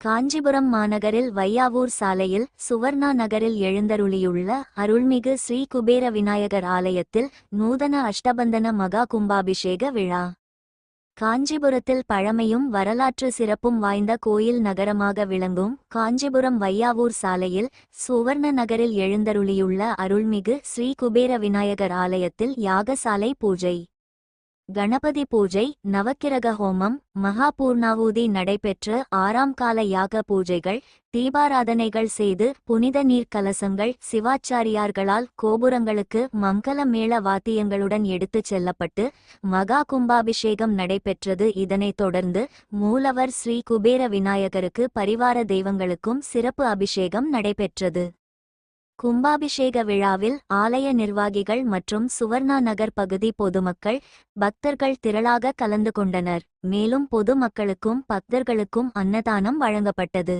காஞ்சிபுரம் மாநகரில் வையாவூர் சாலையில் சுவர்ணா நகரில் எழுந்தருளியுள்ள அருள்மிகு ஸ்ரீ குபேர விநாயகர் ஆலயத்தில் நூதன அஷ்டபந்தன மகா கும்பாபிஷேக விழா. காஞ்சிபுரத்தில் பழமையும் வரலாற்று சிறப்பும் வாய்ந்த கோயில் நகரமாக விளங்கும் காஞ்சிபுரம் வையாவூர் சாலையில் சுவர்ண நகரில் எழுந்தருளியுள்ள அருள்மிகு ஸ்ரீ குபேர விநாயகர் ஆலயத்தில் யாகசாலை பூஜை. கணபதி பூஜை நவக்கிரக ஹோமம் மகாபூர்ணாவூதி நடைபெற்ற ஆறாம் கால யாக பூஜைகள் தீபாராதனைகள் செய்து புனித நீர் கலசங்கள் சிவாச்சாரியார்களால் கோபுரங்களுக்கு மங்கள மேள வாத்தியங்களுடன் எடுத்துச் செல்லப்பட்டு மகா கும்பாபிஷேகம் நடைபெற்றது. இதனைத் தொடர்ந்து மூலவர் ஸ்ரீ குபேர விநாயகருக்கு பரிவார தெய்வங்களுக்கும் சிறப்பு அபிஷேகம் நடைபெற்றது. கும்பாபிஷேக விழாவில் ஆலய நிர்வாகிகள் மற்றும் சுவர்ணா நகர் பகுதி பொதுமக்கள் பக்தர்கள் திரளாக கலந்து கொண்டனர். மேலும் பொதுமக்களுக்கும் பக்தர்களுக்கும் அன்னதானம் வழங்கப்பட்டது.